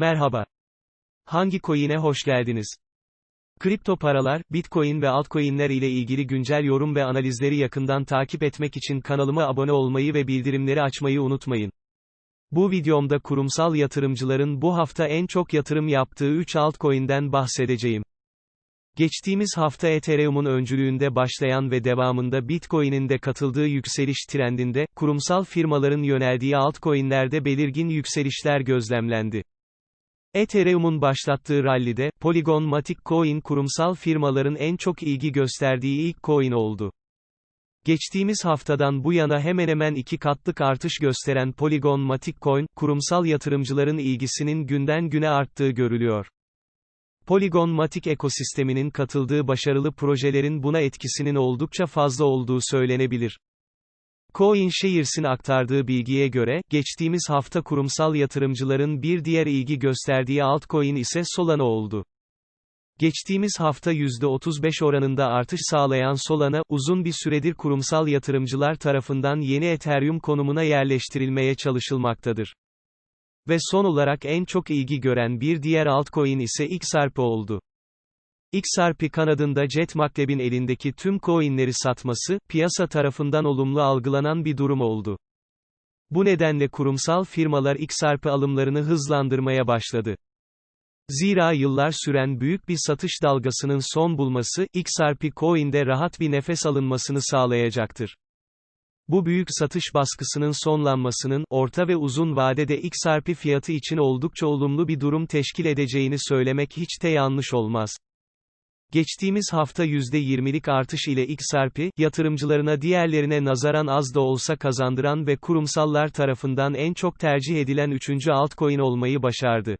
Merhaba. Hangi coin'e hoş geldiniz? Kripto paralar, Bitcoin ve altcoin'ler ile ilgili güncel yorum ve analizleri yakından takip etmek için kanalıma abone olmayı ve bildirimleri açmayı unutmayın. Bu videomda kurumsal yatırımcıların bu hafta en çok yatırım yaptığı 3 altcoin'den bahsedeceğim. Geçtiğimiz hafta Ethereum'un öncülüğünde başlayan ve devamında Bitcoin'in de katıldığı yükseliş trendinde, kurumsal firmaların yöneldiği altcoin'lerde belirgin yükselişler gözlemlendi. Ethereum'un başlattığı rallide, Polygon Matic Coin kurumsal firmaların en çok ilgi gösterdiği ilk coin oldu. Geçtiğimiz haftadan bu yana hemen hemen iki katlık artış gösteren Polygon Matic Coin, kurumsal yatırımcıların ilgisinin günden güne arttığı görülüyor. Polygon Matic ekosisteminin katıldığı başarılı projelerin buna etkisinin oldukça fazla olduğu söylenebilir. CoinShares'in aktardığı bilgiye göre, geçtiğimiz hafta kurumsal yatırımcıların bir diğer ilgi gösterdiği altcoin ise Solana oldu. Geçtiğimiz hafta %35 oranında artış sağlayan Solana, uzun bir süredir kurumsal yatırımcılar tarafından yeni Ethereum konumuna yerleştirilmeye çalışılmaktadır. Ve son olarak en çok ilgi gören bir diğer altcoin ise XRP oldu. XRP kanadında Jet McLeb'in elindeki tüm coinleri satması, piyasa tarafından olumlu algılanan bir durum oldu. Bu nedenle kurumsal firmalar XRP alımlarını hızlandırmaya başladı. Zira yıllar süren büyük bir satış dalgasının son bulması, XRP Coin'de rahat bir nefes alınmasını sağlayacaktır. Bu büyük satış baskısının sonlanmasının, orta ve uzun vadede XRP fiyatı için oldukça olumlu bir durum teşkil edeceğini söylemek hiç de yanlış olmaz. Geçtiğimiz hafta %20'lik artış ile XRP, yatırımcılarına diğerlerine nazaran az da olsa kazandıran ve kurumsallar tarafından en çok tercih edilen üçüncü altcoin olmayı başardı.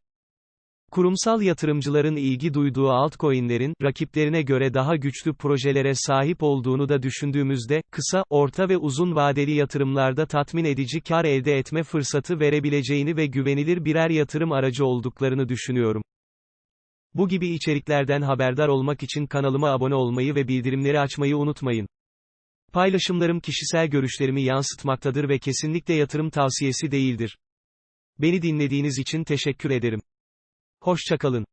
Kurumsal yatırımcıların ilgi duyduğu altcoin'lerin, rakiplerine göre daha güçlü projelere sahip olduğunu da düşündüğümüzde, kısa, orta ve uzun vadeli yatırımlarda tatmin edici kar elde etme fırsatı verebileceğini ve güvenilir birer yatırım aracı olduklarını düşünüyorum. Bu gibi içeriklerden haberdar olmak için kanalıma abone olmayı ve bildirimleri açmayı unutmayın. Paylaşımlarım kişisel görüşlerimi yansıtmaktadır ve kesinlikle yatırım tavsiyesi değildir. Beni dinlediğiniz için teşekkür ederim. Hoşçakalın.